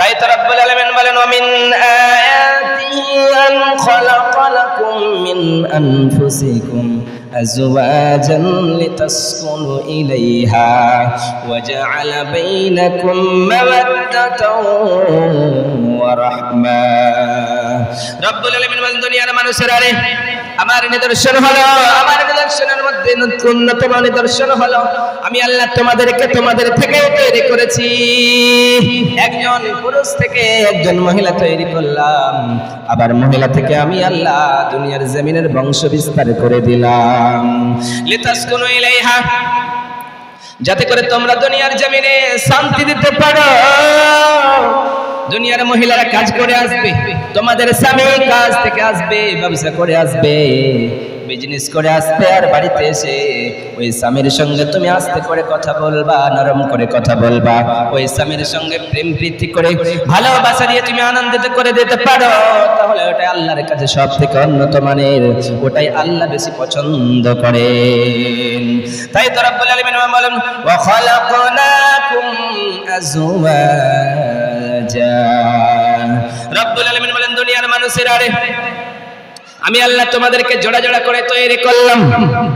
তাই তো রব্বুল আলামিন বলেন ওমিন আয়াতিহি আন খালাকা লাকুম মিন আনফুসিকুম أزواجا لتسكنوا إليها وجعل بينكم مودة দুনিয়ার আমার নিদর্শন আমার নিদর্শনের মধ্যে অন্যতম নিদর্শন হলো, আমি আল্লাহ তোমাদেরকে তোমাদের থেকে তৈরি করেছি। একজন পুরুষ থেকে একজন মহিলা তৈরি করলাম, আবার মহিলা থেকে আমি আল্লাহ দুনিয়ার জমিনের বংশ বিস্তার করে দিলাম। যাতে করে তোমরা দুনিয়ার জমিনে শান্তি দিতে পারো। দুনিয়ার মহিলারা কাজ করে আসবে, তোমাদের স্বামী কাজ থেকে আসবে, ব্যবসা করে আসবে বিজনেস করে আসবে আর বাড়িতে এসে ওই স্বামীর সঙ্গে তুমি আস্তে করে কথা বলবা, নরম করে কথা বলবা, ওই স্বামীর সঙ্গে প্রেম প্রীতি করে ভালোবাসা দিয়ে তুমি আনন্দিত করে দিতে পারো, তাহলে ওটাই আল্লাহর কাছে সব থেকে উন্নত মানের, ওটাই আল্লাহ বেশি পছন্দ করে তাই তোরা আলামিন বলেন, ওয়া খালাকনাকুম আজওয়াজা বলেন, দুনিয়ার মানুষেরা রে আমি আল্লাহ তোমাদেরকে জোড়া জোড়া করে তৈরি করলাম।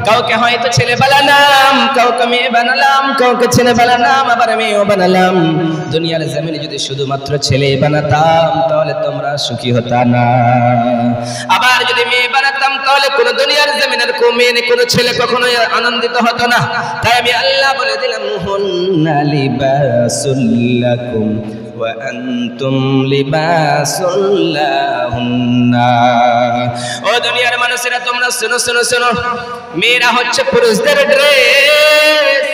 কাউকে হয়তো ছেলে বানালাম, কাউকে মেয়ে বানালাম, কাউকে ছেলে বানালাম, আবার মেয়েও বানালাম। দুনিয়ার জমিনে যদি শুধুমাত্র ছেলে বানাতাম, তাহলে তোমরা সুখী হতা না। আবার যদি মেয়ে বানাতাম, তাহলে কোন দুনিয়ার জমিনের কোন মেয়ে কোন ছেলে কখনো আনন্দিত হতো না। তাই আমি আল্লাহ বলে দিলাম, হুন্না লিবাসুল্লাকুম وأنتم لباس لهن ও দুনিয়ার মানুষেরা তোমরা শোনো শোনো শোনো মেয়েরা হচ্ছে পুরুষদের ড্রেস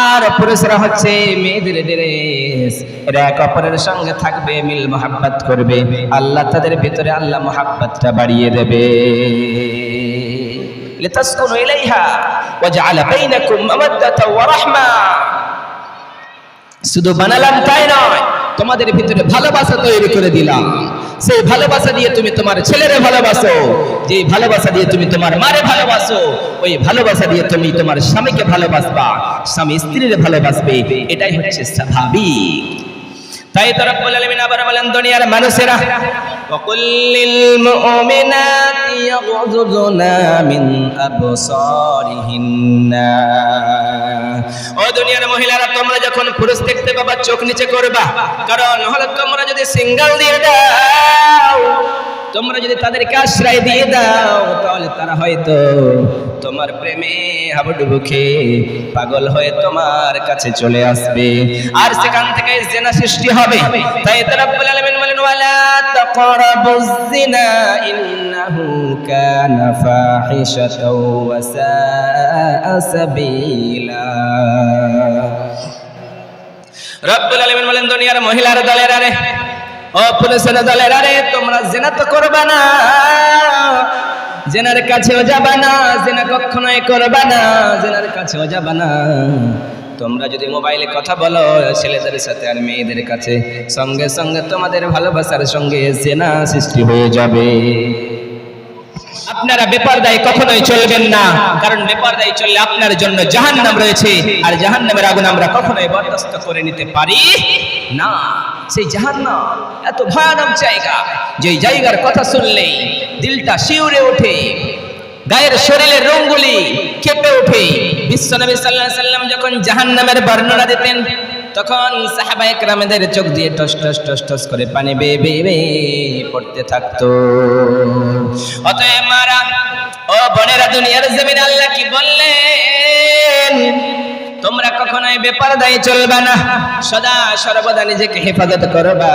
আর পুরুষরা হচ্ছে মেয়েদের ড্রেস এরা এক অপরের সঙ্গে থাকবে মিল মোহাব্বত করবে আল্লাহ তাদের ভিতরে আল্লাহ মোহাব্বতটা বাড়িয়ে দেবে লিতাসকুনু ইলাইহা ওয়াজআলা বাইনাকুম মাওয়াদ্দাতা ওয়া রাহমা শুধু বানালাম তাই নয় তোমাদের ভিতরে ভালোবাসা তৈরি করে দিলাম সেই ভালোবাসা দিয়ে তুমি তোমার ছেলেরে ভালোবাসো যে ভালোবাসা দিয়ে তুমি তোমার মারে ভালোবাসো ওই ভালোবাসা দিয়ে তুমি তোমার স্বামীকে ভালোবাসবা স্বামী স্ত্রীর ভালোবাসবে এটাই হচ্ছে স্বাভাবিক তাই তো রব্বুল আলামিন আবার বলেন দুনিয়ার মানুষেরা وقل للمؤمنات يغضضن من أبصارهن ও দুনিয়ার মহিলারা তোমরা যখন পুরুষ দেখতে পাবা, চোখ নিচে করবা। কারণ হলো তোমরা যদি সিঙ্গেল দিয়ে দাও, তোমরা যদি তাদেরকে আশ্রয় দিয়ে দাও, তাহলে তারা হয়তো তোমার প্রেমে হাবুডুবু খেয়ে পাগল হয়ে তোমার কাছে চলে আসবে। আর সেখান থেকে জেনা সৃষ্টি হবে। তাই রব্বুল আলামিন বলেন, ওয়ালা তাকরাবুজ জিনা ইন্নাহু কানা ফাহিশাতাও ওয়া সাআ সাবিলা রব্বুল আলামিন বলেন দুনিয়ার মহিলার দলের আরে ও পুলিশের দলের আরে তোমরা জেনা তো করবা না জেনার কাছেও যাবা না, জেনা কখনোই করবা না, জেনার কাছেও যাবা না। তোমরা যদি মোবাইলে কথা বলো, ছেলেদের সাথে আর মেয়েদের কাছে, সঙ্গে সঙ্গে তোমাদের ভালোবাসার সঙ্গে জেনা সৃষ্টি হয়ে যাবে। আপনারা বেপরদায় কখনোই চলবেন না, কারণ বেপরদায় চললে আপনার জন্য জাহান্নাম রয়েছে, আর জাহান্নামের আগুন আমরা কখনোই বরদাস্ত করে নিতে পারি। না, সেই জাহান্নাম, এত ভয়ানক জায়গা যে জায়গার কথা শুনলেই দিলটা শিউরে ওঠে, গায়ের শরীরের রঙগুলি কেঁপে ওঠে। বিশ্বনবী আলাইহি সাল্লাম যখন জাহান্নামের বর্ণনা দিতেন, তখন সাহাবা একরামেদের চোখ দিয়ে টস টস টস টস করে পানি বেয়ে বেয়ে বেয়ে পড়তে থাকতো। অতএব মারা, ও বোনেরা দুনিয়ার জমিন আল্লাহ কি বললেন? তোমরা কখনো দায়ী চলবে না। সদা সর্বদা নিজেকে হেফাজত করবা।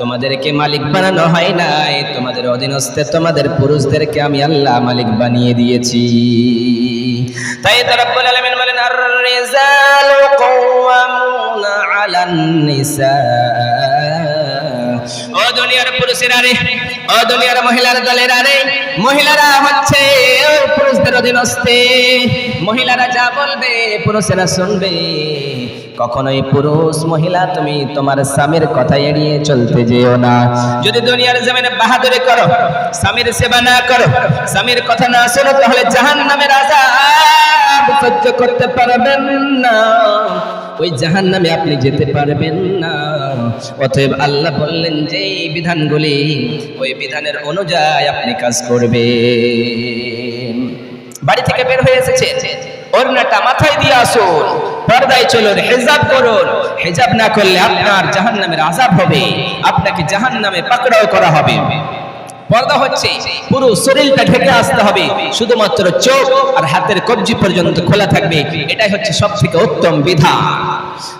তোমাদেরকে মালিক বানানো হয় নাই। তোমাদের অধীনস্থে তোমাদের পুরুষদেরকে আমি আল্লাহ মালিক বানিয়ে দিয়েছি। তাই তারা আলামিন বলেন আর রিজালু কাওয়ামুনা আলান নিসা ও দুনিয়ার পুরুষেরা রে, ও দুনিয়ার মহিলার দলের আরে মহিলারা হচ্ছে পুরুষদের অধীনস্থে। মহিলারা যা বলবে, পুরুষেরা শুনবে। কখনোই পুরুষ মহিলা, তুমি তোমার স্বামীর কথা এড়িয়ে চলতে যেও না। যদি দুনিয়ার জমিনে বাহাদুরি করো, স্বামীর সেবা না করো, স্বামীর কথা না শোনো, তাহলে জাহান নামের আজাব সহ্য করতে পারবেন না। ওই জাহান নামে আপনি যেতে পারবেন না। অতএব আল্লাহ বললেন যে বিধানগুলি, ওই বিধানের অনুযায়ী আপনি কাজ করবে বাড়ি থেকে বের হয়ে এসেছে। ওড়নাটা মাথায় দিয়ে আসুন, পর্দায় চলুন, হেজাব করুন। হেজাব না করলে আপনার জাহান্নামের আজাব হবে। আপনাকে জাহান্নামে পাকড়াও করা হবে। পর্দা হচ্ছে, পুরো শরীরটা ঢেকে আসতে হবে। শুধুমাত্র চোখ আর হাতের কবজি পর্যন্ত খোলা থাকবে। এটাই হচ্ছে সব থেকে উত্তম বিধান।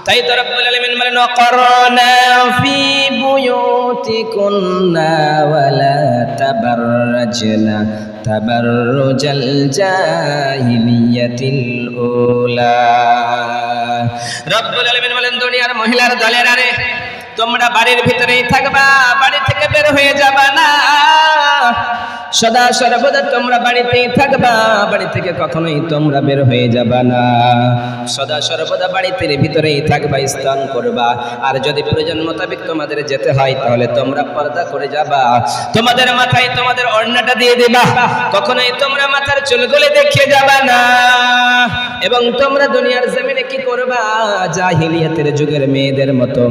তাই তো রব্বুল আলামিন বলেন, ওয়াকরনা ফি বুয়ুতিকুন্না ওয়ালা তাবাররাজনা। তাবাররুজাল জাহিলিয়াতিল উলা। রব্বুল আলামিন বলেন, দুনিয়ার মহিলার দলের আরে তোমরা বাড়ির ভিতরেই থাকবা, বাড়ি থেকে বের হয়ে যাবা না। সদা সর্বদা তোমরা বাড়িতেই থাকবা, বাড়ি থেকে কখনোই তোমরা বের হয়ে যাবা না। সদা সর্বদা বাড়িতে ভিতরেই থাকবা, স্নান করবা। আর যদি প্রয়োজন মোতাবেক তোমাদের যেতে হয়, তাহলে তোমরা পর্দা করে যাবা। তোমাদের মাথায় তোমাদের ওড়নাটা দিয়ে দিবা। কখনোই তোমরা মাথার চুলগুলো দেখিয়ে যাবা না। এবং তোমরা দুনিয়ার জমিনে কি করবা? যা জাহিলিয়াতের যুগের মেয়েদের মতো।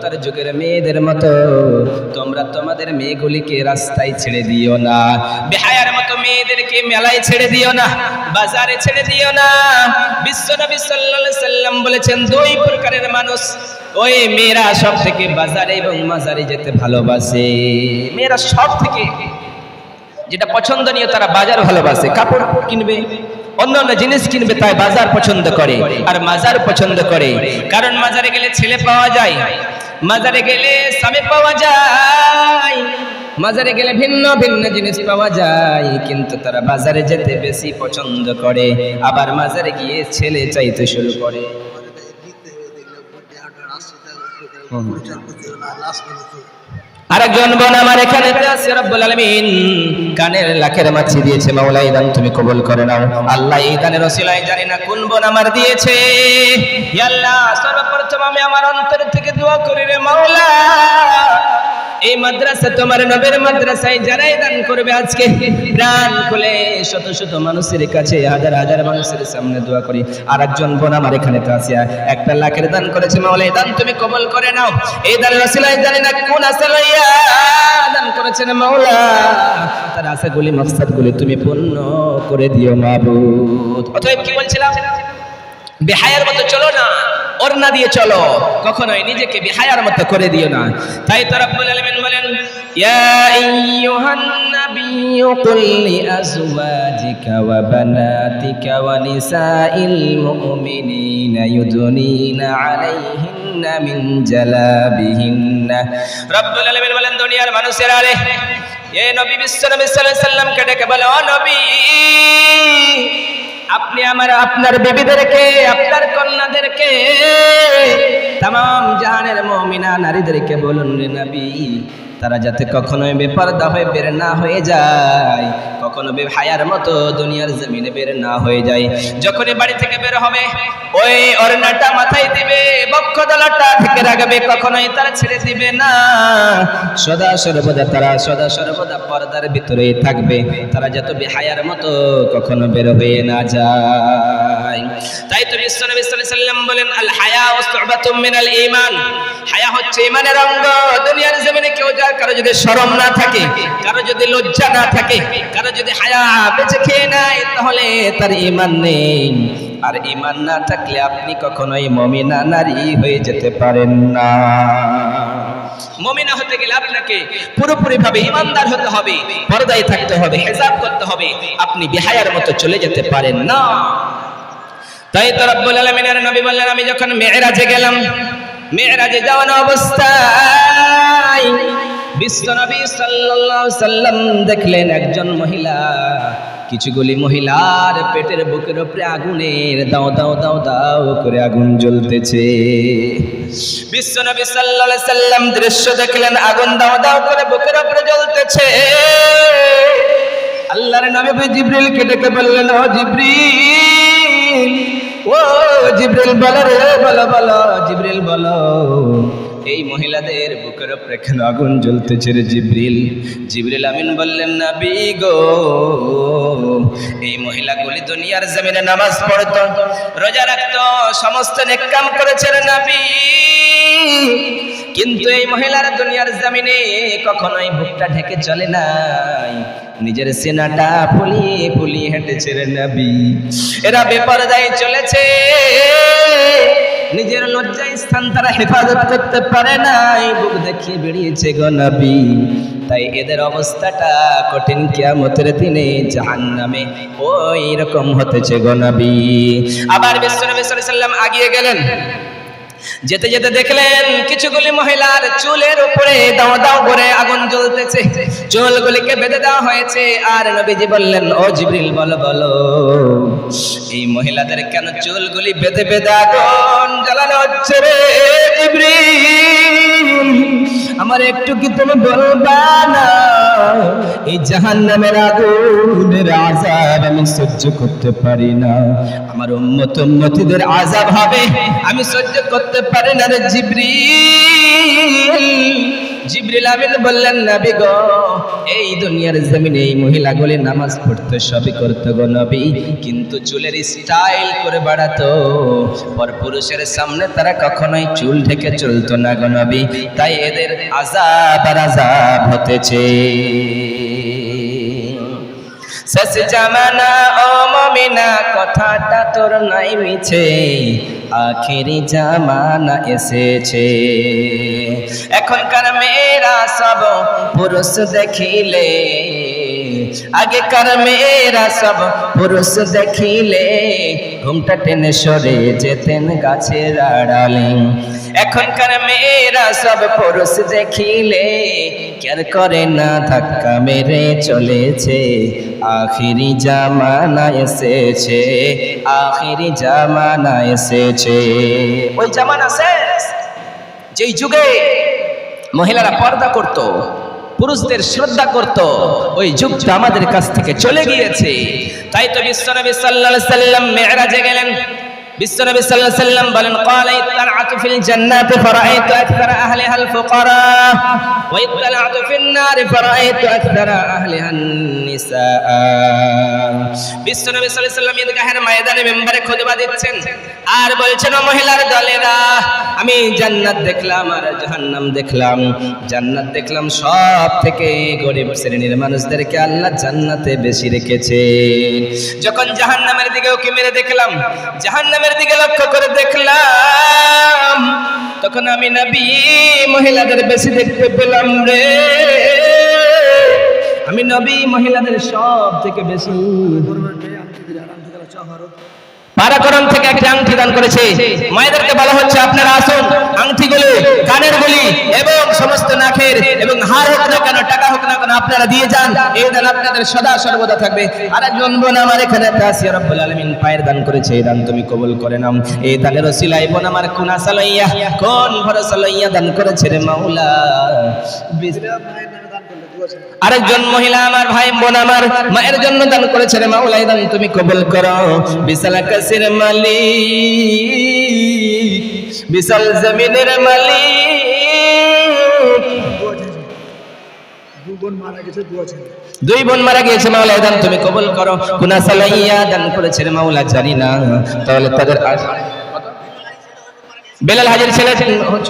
অজ্ঞতার যুগের মেয়েদের মতো। তোমরা তোমাদের মেয়েগুলিকে রাস্তায় ছেড়ে দিও না। বেহায়ার মতো মেয়েদেরকে মেলায় ছেড়ে দিও না। বাজারে ছেড়ে দিও না। বিশ্বনবী সাল্লাল্লাহু সাল্লাম বলেছেন, দুই প্রকারের মানুষ। ওই মেয়েরা সব থেকে বাজারে এবং মাজারে যেতে ভালোবাসে। মেয়েরা সব থেকে যেটা পছন্দনীয় তারা বাজার ভালোবাসে। কাপড় কিনবে, অন্য অন্য জিনিস কিনবে, তাই বাজার পছন্দ করে। আর মাজার পছন্দ করে। কারণ মাজারে গেলে ছেলে পাওয়া যায়। মাজারে গেলে স্বামী পাওয়া যায় মাজারে গেলে ভিন্ন ভিন্ন জিনিস পাওয়া যায় কিন্তু তারা বাজারে যেতে বেশি পছন্দ করে। আবার মাজারে গিয়ে ছেলে চাইতে শুরু করে। আরেকজন বোন আমার এখানে রব্বুল আলামিন। কানের লাখের মাছি দিয়েছে মাওলা ইদান, তুমি কবুল করে নাও। আল্লাহ এই দানের ওসিলায়, জানি না কোন বোন আমার দিয়েছে। আল্লাহ, সর্বপ্রথম আমি আমার অন্তর থেকে দোয়া করি রে মাওলা। এই মাদ্রাসা তোমার নবের মাদ্রাসায় যারাই দান করবে আজকে, প্রাণ খুলে শত শত মানুষের কাছে, হাজার হাজার মানুষের সামনে দোয়া করি। আর একজন বোন আমার এখানে তো আছে, একটা লাখের দান করেছে মাওলা এই দান তুমি কবল করে নাও। এই দান রসিলায় জানি না কোন আসে লইয়া দান করেছেন মাওলা তার আশাগুলি, মাকসাদগুলি তুমি পূর্ণ করে দিও মাবুদ। অতএব কি বলছিলাম? বেহায়ার মতো চলো না। ওড়না দিয়ে চলো। কখনোই নিজেকে বিহায়ার মতো করে দিও না। তাই তো রব্বুল আলামিন বলেন ওয়া বানাতিকা ওয়া নিসাইল মুমিনিনা ইউদনিনা আলাইহিন্না মিন জালাবিহিন্না। রব্বুল আলামিন বলেন, দুনিয়ার মানুষেরা রে, এ নবী বিশ্ব সাল্লাল্লাহু আলাইহি সাল্লামকে ডেকে বলে, ও নবী আপনি আমার আপনার বেবিদেরকে, আপনার কন্যাদেরকে তাম জাহানের মমিনা নারীদেরকে বলুন রে নবী, তারা যাতে কখনোই বেপরদা হয়ে বের না হয়ে যায়। কখনো বেহায়ার মতো দুনিয়ার জমিনে বের না হয়ে যায়। যখনই বাড়ি থেকে বের হবে, ওই অরণাটা মাথায় দিবে বক্ষ দলাটা থেকে রাখবে, কখনোই তারা ছেড়ে দিবে না। সদা সর্বদা তারা, সদা সর্বদা পর্দার ভিতরেই থাকবে। তারা যত বেহায়ার মতো কখনো বের হয়ে না যায়। তাই তো বিশ্বনবী সাল্লাম বলেন আল হায়া ওয়াসতুবাতুম মিনাল ঈমান। হায়া হচ্ছে ঈমানের অঙ্গ। দুনিয়ার জমিনে কেউ যার কারও যদি শরম না থাকে, কারও যদি লজ্জা না থাকে, কারও যদি হায়া বেঁচে খেয়ে নেয়, তাহলে তার ইমান নেই। আর ইমান না থাকলে আপনি কখনোই মমিনা নারী হয়ে যেতে পারেন না। মমিনা হতে গেলে আপনাকে পুরোপুরি ভাবে ইমানদার হতে হবে, পর্দায় থাকতে হবে, হেজাব করতে হবে, আপনি বেহায়ার মতো চলে যেতে পারেন না। তাই তো রব্বুল আলামিনের নবী বললেন, আমি যখন মেরাজে গেলাম মেরাজে যাওয়ানো অবস্থায় বিশ্ব নবী সাল্লাল্লাহু সাল্লাম দেখলেন একজন মহিলা। কিছুগুলি মহিলার পেটের বুকের উপরে আগুনের দাও দাও দাও দাও করে আগুন জ্বলতেছে। বিশ্ব নবী সাল্লাল্লাহু সাল্লাম দৃশ্য দেখলেন, আগুন দাও দাও করে বুকের উপরে জ্বলতেছে। আল্লাহর নবী জিব্রিল কে ডেকে বললেন, ও জিব্রিল ও জিব্রিল বলো রে, বলো বলো, জিব্রিল বলো। এই মহিলাদের বুকের উপরে কেন আগুন জ্বলতেছে রে জিব্রিল। জিব্রিল আমিন বললেন, নবী গো, এই মহিলাগুলি দুনিয়ার জমিনে নামাজ পড়তো, রোজা রাখতো, সমস্ত নেকাম করেছে রে নবী। কিন্তু এই মহিলার দুনিয়ার জমিনে কখনোই বুকটা ঢেকে চলে নাই। নিজের সেনাটা ফুলিয়ে ফুলিয়ে হেঁটেছে রে নবী। এরা বেপরদায় চলেছে। নিজের লজ্জায় স্থান তারা হেফাজত করতে পারে নাই, বুক দেখিয়ে বেরিয়েছে গো নবী। তাই এদের অবস্থাটা কঠিন কিয়ামতের দিনে জাহান্নামে ওই রকম হতেছে গো নবী। আবার বিশ্বনবী আগিয়ে গেলেন। যেতে যেতে দেখলেন কিছুগুলি মহিলার চুলের উপরে দাও দাও করে আগুন জ্বলতেছে, চুলগুলিকে বেঁধে দেওয়া হয়েছে। আর নবীজি বললেন, ও জিবরিল, বলো বলো, এই মহিলাদের কেন চুলগুলি বেঁধে বেঁধে আগুন জ্বালানো হচ্ছে রে আমার একটু কি তুমি বলবা না? এই জাহান নামের আগুনের আজাব আমি সহ্য করতে পারি না। আমার উন্মত উন্মতিদের আজাব হবে, আমি সহ্য করতে পারি না রে জিবরিল। জিবরিল আমিন বললেন, নবী গো, এই দুনিয়ার জমিনে এই মহিলাগুলি নামাজ পড়তে, সবই করতো গো নবী। কিন্তু চুলের স্টাইল করে বাড়াতো। পর পুরুষের সামনে তারা কখনোই চুল ঢেকে চলতো না গো নবী। তাই এদের আজাব আর আজাব হতেছে। শেষ জামানা, ও মমিনা, কথাটা তোর নাই মিছে। আখেরি জামানা এসেছে। এখনকার মেয়েরা সব পুরুষ দেখিলে। আগেকার মেয়েরা সব পুরুষ দেখিলে। ঘুমটা টেনে সরে যেতেন গাছের আড়ালে। এখনকার মেয়েরা সব পুরুষ দেখিলে, কেয়ার করে না ধাক্কা মেরে চলেছে। আখিরি জামানা এসেছে, আখিরি জামানা এসেছে। ওই জামানা শেষ। যেই যুগে মহিলারা পর্দা করত পুরুষদের শ্রদ্ধা করত, ওই যুগটা আমাদের কাছ থেকে চলে গিয়েছে। তাই তো বিশ্বনবী সাল্লাল্লাহু আলাইহি সাল্লাম মেরাজে গেলেন। বিশ্বনবী সাল্লাল্লাহু সাল্লাম বলেন ক্বালা ইত্তালাতু ফিল জান্নাতি ফুকারা, ওয়া ইত্তালাতু ফিন নিসা বিশ্বনবী সাল্লাল্লাহু আলাইহি সাল্লাম ময়দানে মেম্বারে খুতবা দিচ্ছেন, আর বলছেন, ও মহিলার দলেরা, আমি জান্নাত দেখলাম আর জাহান্নাম দেখলাম। জান্নাত দেখলাম সব থেকে গরিব শ্রেণির মানুষদেরকে আল্লাহ জান্নাতে বেশি রেখেছে। যখন জাহান্নামের দিকে ওকে মেরে দেখলাম, জাহান্নামের দিকে লক্ষ্য করে দেখলাম, তখন আমি নবী মহিলাদের বেশি দেখতে পেলাম রে। আমি নবী মহিলাদের সব থেকে বেশি। পারাকরণ থেকে একটা আংটি দান করেছে। মায়েদেরকে বলা হচ্ছে, আপনারা আসুন, আংটিগুলি, কানের গুলি এবং সমস্ত নাখের এবং হার হোক না কেন, টাকা হোক না কেন, আপনারা দিয়ে যান। এই দান আপনাদের সদা সর্বদা থাকবে। আর একজন বোন, আমার এখানে আলামিন, পায়ের দান করেছে, এই দান তুমি কবুল করে নাও। এই দানের ওসিলায় বোন আমার কোন আশা লইয়া কোন ভরসা লইয়া দান করেছে রে মাওলা? আরেকজন মহিলা আমার ভাই বোন আমার মায়ের জন্য দান করেছে রে মাওলাই দান তুমি কবুল করো। বিশাল আকাশের মালিক বিশাল জমিনের মালিক। দুই বোন মারা গিয়েছে মাওলা দান তুমি কবুল করো। কুনা সালাইয়া দান করেছে মাওলা জানি না। তাহলে তাদের আশ- বেলাল হাজির ছেলে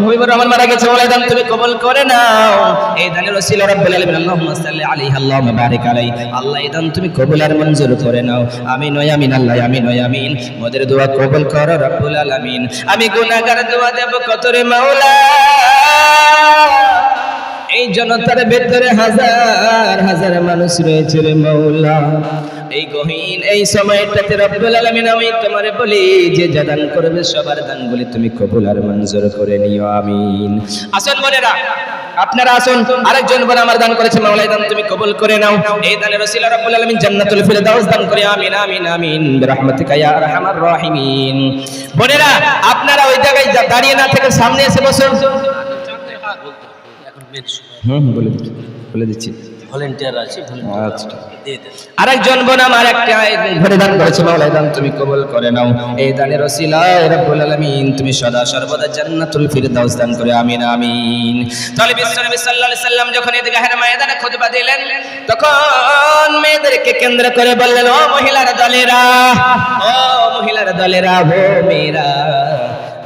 হবিবুর রহমান মারা গেছে, বলে দান তুমি কবল করে নাও। এই দানের ওসিলা রব্বুল আলামিন আল্লাহুম্মা সাল্লি আলাইহি, আল্লাহুম্মা বারিক আলাইহি আল্লাহ এই দান তুমি কবুল আর মঞ্জুর করে নাও। আমিন ওয়া আমিন, আল্লাহ আমিন ওয়া আমিন। মোদের দোয়া কবুল করো রব্বুল আলামিন। আমি গুনাহগার দোয়া দেব কত রে মাওলা। এই জনতার ভেতরে হাজার হাজার মানুষ রয়েছে রে মাওলা। এই গহীন এই সময়টাতে রব্বুল আলামিন আমি তোমারে বলি যে যা দান করবে সবার দানগুলি তুমি কবুল আর মঞ্জুর করে নিও আমিন। আসুন বোনেরা আপনারা আসুন আরেকজন বোন আমার দান করেছে মাওলাই দান তুমি কবুল করে নাও। এই দানের ওসিলা রব্বুল আলামিন জান্নাতুল ফিরদাউস দান করে আমিন আমিন আমিন বিরহমাতিকা ইয়া আরহামার রাহিমিন। বোনেরা আপনারা ওই জায়গায় দাঁড়িয়ে না থেকে সামনে এসে বসুন। হুম বলে দিচ্ছি বলে দিচ্ছি। ভলেন্টিয়ার আছে আচ্ছা। আরেকজন বোন আমার একটা ঘরে দান করেছে মাওলা দান তুমি কবুল করে নাও। এই দানের ওসিলায় রব্বুল আলামিন তুমি সদা সর্বদা জান্নাতুল ফিরদাউস দান করে আমিন আমিন। তাহলে বিশ্বনবী সাল্লাল্লাহু আলাইহি সাল্লাম যখন ঈদগাহের ময়দানে খুতবা দিলেন তখন মেয়েদেরকে কেন্দ্র করে বললেন ও মহিলার দলেরা ও মহিলার দলেরা ও মেয়েরা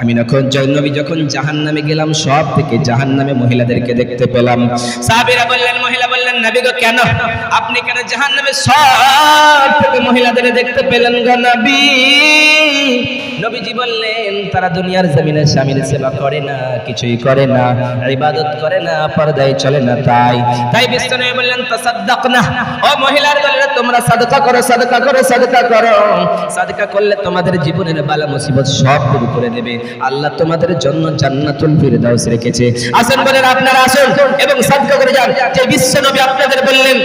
আমি যখন নবী যখন জাহান নামে গেলাম, সব থেকে জাহান নামে মহিলাদেরকে দেখতে পেলাম। সাহাবীরা বললেন, মহিলা বললেন, নবী গো, কেন? আপনি কেন জাহান নামে সব থেকে মহিলাদের দেখতে পেলেন গো নবী? নবীজি বললেন, তারা দুনিয়ার জমিনে স্বামীর সেবা করে না, কিছুই করে না, ইবাদত করে না, পর্দায় চলে না তাই। তাই বিশ্বনবী বললেন তাসাদ্দাক না ও মহিলার দলেরা তোমরা সাদকা করো সাদকা করো সাদকা করো। সাদকা করলে তোমাদের জীবনের বালা মুসিবত সব দূর করে দেবে। আল্লাহ তোমাদের জন্য জান্নাতুল ফিরদাউস রেখেছে। আসেন বলেন আপনারা আসুন এবং সাদকা করে যান। যে বিশ্বনবী আপনাদের বললেন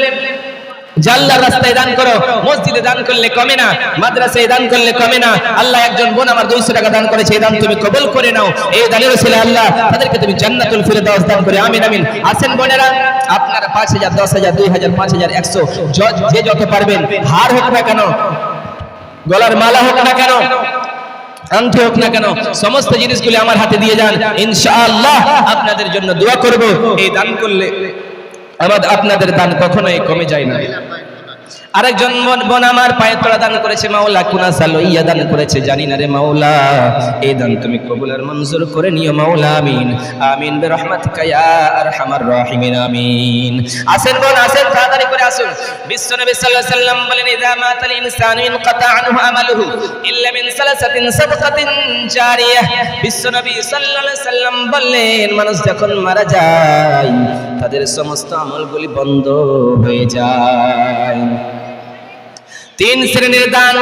জাল্লার রাস্তায় দান করো, মসজিদে দান করলে কমে না, মাদ্রাসায় দান করলে কমে না, আল্লাহ একজন বোন আমার দুইশো টাকা দান করেছে, এই দান তুমি কবুল করে নাও। এই দানের ছিল আল্লাহ, তাদেরকে তুমি জান্নাতুল ফিরে ফিরদাউস দান করে, আমিন আমিন। আসেন বোনেরা, আপনারা পাঁচ হাজার, দশ হাজার, দুই হাজার, পাঁচ হাজার, একশো যে যত পারবেন, হার হোক না কেন, গলার মালা হোক না কেন আংটি হোক না কেন, সমস্ত জিনিসগুলি আমার হাতে দিয়ে যান। ইনশাআল্লাহ আপনাদের জন্য দোয়া করব। এই দান করলে আমাদের আপনাদের দান কখনোই কমে যায় না। আরেকজন বোন আমার পায়ে তোলা দান করেছে, মাওলা, কুনা সালইয়া দান করেছে, জানি না রে মাওলা। এই দান তুমি কবুল আর মঞ্জুর করে নিও, মাওলা, আমিন। আমিন বিরহমাতিকা আর হামার রাহিমিন, আমিন। আসেন বোন, আসেন, তাড়াতাড়ি করে আসুন। বিশ্বনবী সাল্লাল্লাহু আলাইহি সাল্লাম বলেন ইযা মাতাল ইনসানু ইনকাতা আনহু আমালুহু ইল্লা মিন সালাসাতিন সাদকাতিন জারিয়াহ বিশ্বনবী সাল্লাল্লাহু আলাইহি সাল্লাম বললেন, মানুষ যখন মারা যায়, তাদের সমস্ত আমলগুলি বন্ধ হয়ে যায়। তিন শ্রেণির দান,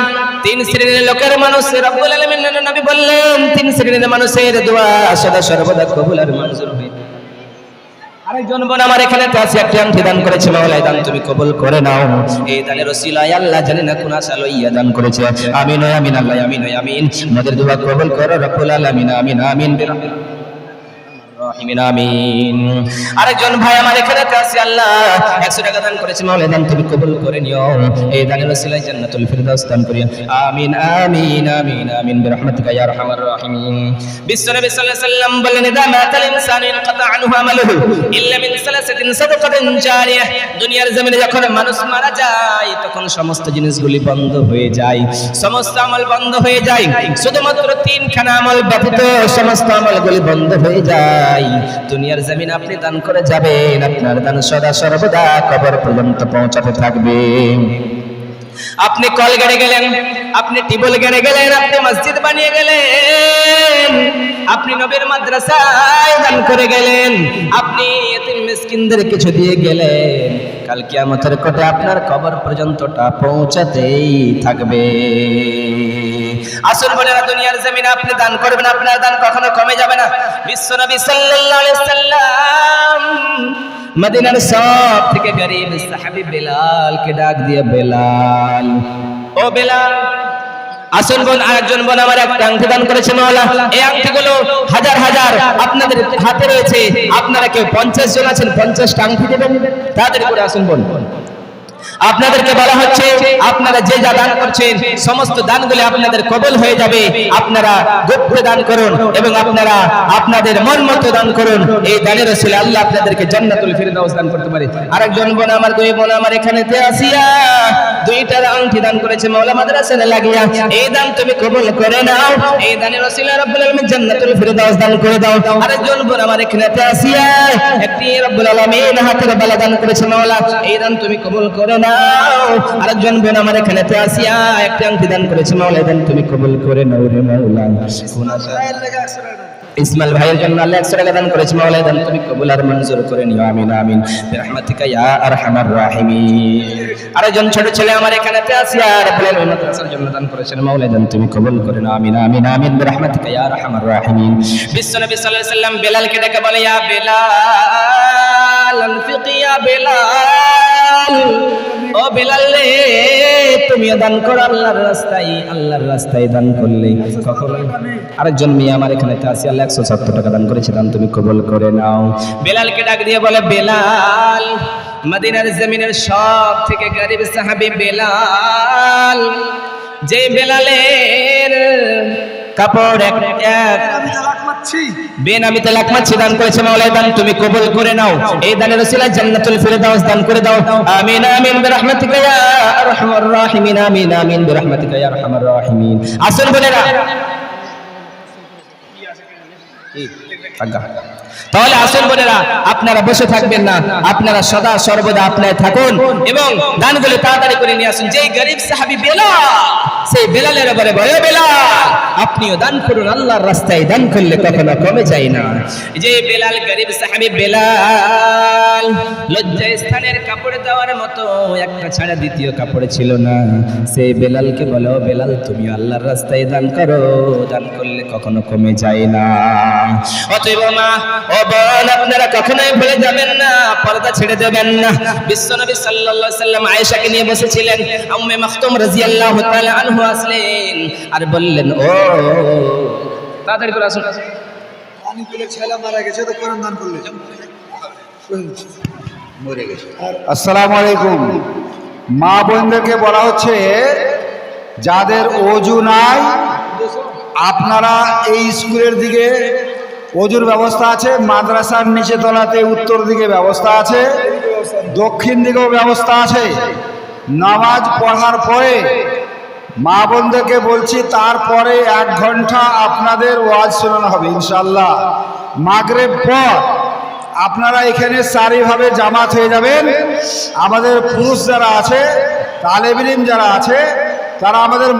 তিন শ্রেণির লোকের মানুষ, রব্বুল আলামিন নবী বললেন, তিন শ্রেণির মানুষের দোয়া সদা সর্বদা কবুল আর মঞ্জুর হয় আরেকজন বোন আমার এখানে আছে, একটি আংটি দান করেছে মাওলাই দান তুমি কবুল করে নাও। এই দানের ওসিলায় আল্লাহ জানে না কোন আশা লইয়া দান করেছে। আমিন আমিন, আল্লাহ, আমিন আমিন। আমাদের দোয়া কবুল করো, রব্বুল আলামিন, আমিন আমিন আরেকজন ভাই আমার এখানে আছে, আল্লাহ 100 টাকা দান করেছে মাওলা দান তুমি কবুল করে নিও। এই দানের ওসিলায় জান্নাতুল ফিরদাউস দান করিও। আমিন আমিন আমিন আমিন, বিরহমাতিকা ইয়া আরহামার রাহিমিন। বিশ্বনবী সাল্লাল্লাহু আলাইহি সাল্লাম বলেন ইদা মাতাল ইনসানু ইনকাতা আনহু আমালুহু ইল্লা মিন সালাসাতিন সাদাকাতিন জারিয়াহ দুনিয়ার জমিনে যখন মানুষ মারা যায়, তখন সমস্ত জিনিসগুলি বন্ধ হয়ে যায়। সমস্ত আমল বন্ধ হয়ে যায়। শুধুমাত্র তিনখানা আমল ব্যতীত সমস্ত আমলগুলি বন্ধ হয়ে যায়। দুনিয়ার জমিন আপনি দান করে যাবেন, আপনার দান সদা সর্বদা কবর পর্যন্ত পৌঁছাতে থাকবে। আপনি কল গেড়ে গেলেন, আপনি টিবল গেড়ে গেলেন, আপনি মসজিদ বানিয়ে গেলেন, আপনি নবীর মাদ্রাসায় দান করে গেলেন, আপনি এতিম মিসকিনদের কিছু দিয়ে গেলেন। কাল কিয়ামতের কোটে আপনার কবর পর্যন্তটা পৌঁছাতেই থাকবে। আসল বলে দুনিয়ার জমিনে আপনি দান করবেন, আপনার দান কখনো কমে যাবে না। সাল্লাল্লাহু আলাইহি সাল্লাম মদিনার সব থেকে গরিব সাহাবী বেলালকে ডাক দিয়ে, বেলাল। ও বেলাল আসুন বোন আরেকজন বোন আমার একটা আংটি দান করেছে, মাওলা। এই আংটিগুলো হাজার হাজার আপনাদের হাতে রয়েছে। আপনারা কেউ পঞ্চাশ জন আছেন, পঞ্চাশটা আংটি দেবেন। তাদের করে আসুন বোন। আপনাদেরকে বলা হচ্ছে, আপনারা যে যা দান করছেন, সমস্ত দানগুলি আপনাদের কবল হয়ে যাবে। আপনারা গুপ্ত দান করুন এবং আপনারা আপনাদের মন মতো দান করুন। এই দানের ছিল আল্লাহ আপনাদেরকে জান্নাতুল ফিরদাউস দান করতে পারে। আরেকজন বোন আমার, দুই বোন আমার এখানেতে আসিয়া দুইটার আংটি দান করেছে মাওলা মাদ্রাসায় লাগিয়া। এই দান তুমি কবল করে নাও। এই দানের ওসিলা রব্বুল আলামিন জান্নাতুল ফিরদাউস দান করে দাও। আরেকজন বোন আমার এখানেতে আসিয়া একটি রব্বুল আলামিন হাতের বালা দান করেছে মাওলা। এই দান তুমি কবল করে নাও। আরেকজন বোন আমার এখানেতে আসিয়া একটা আংটি দান করেছে মাওলা দান তুমি কবুল করে নাও রে মাওলা। ইসমাইল ভাইয়ের জন্য আল্লাহ একশো টাকা দান করেছে মাওলা দান তুমি কবুল আর মঞ্জুর করে নিও, আমিন আমিন। রহমাতিকা ইয়া আরহামার রাহিমিন। আরেকজন ছোট ছেলে আমার এখানে আর রব্বুল মাদ্রাসার জন্য দান করেছেন মাওলা দান তুমি কবুল করে নাও, আমিন আমিন আমিন। রহমাতিকা ইয়া আরহামার রাহিমিন। বিশ্বনবী সাল্লাল্লাহু সাল্লাম বেলালকে ডেকে বলে, ইয়া বেলাল, আনফিক ইয়া বেলাল। ও বেলাল রে, তুমিও দান করো আল্লাহর রাস্তায় আল্লাহর রাস্তায় দান করলে। কখনো আরেকজন মেয়ে আমার এখানে আছে, আল্লাহ একশো সত্তর টাকা দান করেছে, দান তুমি কবল করে নাও। বেলালকে ডাক দিয়ে বলে, বেলাল, মদিনার জমিনের সব থেকে গরিব সাহাবী বেলাল। যে বেলালের কাপড় এক এক আমি তালাক মাছি দান করেছে মাওলাই দান তুমি কবুল করে নাও। এই দানের ওসিলায় জান্নাতুল ফিরদাউস দান করে দাও। আমিন আমিন বিরহমাতিকা ইয়া আরহামার রাহিমিন আমিন আমিন বিরহমাতিকা ইয়া আরহামার রাহিমিন। আসল বোনেরা। আজ্ঞা। তাহলে আসল বোনেরা, আপনারা বসে থাকবেন না, আপনারা সদা সর্বদা আপনার থাকুন এবং দানগুলো তাড়াতাড়ি করে নিয়ে আসুন। যেই গরিব সাহাবি বেলাল, সেই বেলালের বলে বেলাল, আপনিও দান করুন, আল্লাহর রাস্তায় দান করলে কখনো কমে যায় না। যে বেলাল, গরিব সাহাবি বেলাল লজ্জা স্থানের কাপড় দেওয়ার মতো একটা ছাড়া দ্বিতীয় কাপড় ছিল না। সেই বেলালকে বলো, বেলাল তুমি আল্লাহর রাস্তায় দান করো, দান করলে কখনো কমে যায় না। অতএব মা ও বোন আপনারা কখনোই ভুলে যাবেন না পর্দা ছেড়ে দেবেন না। বিশ্বনবী সাল্লাল্লাহু আলাইহি সাল্লাম আয়েশাকে নিয়ে বসেছিলেন। উম্মে মাখতুম রাদিয়াল্লাহু তাআলা আনহু আসলেন আর বললেন ও তাড়াতাড়ি করে আসুন। ছেলে মারা গেছে তো কোরআন দান করলে। মরে গেছে। আর আসসালামু আলাইকুম। মা বোনদেরকে বলা হচ্ছে যাদের অজু নাই আপনারা এই স্কুলের দিকে অজুর ব্যবস্থা আছে, মাদ্রাসার নিচে তলাতে উত্তর দিকে ব্যবস্থা আছে, দক্ষিণ দিকেও ব্যবস্থা আছে। নামাজ পড়ার পরে মা বোনদেরকে বলছি, তারপরে এক ঘণ্টা আপনাদের ওয়াজ শোনানো হবে ইনশাল্লাহ মাগরেব পর আপনারা এখানে সারিভাবে জামাত হয়ে যাবেন। আমাদের পুরুষ যারা আছে তালেবিলিম যারা আছে, তারা আমাদের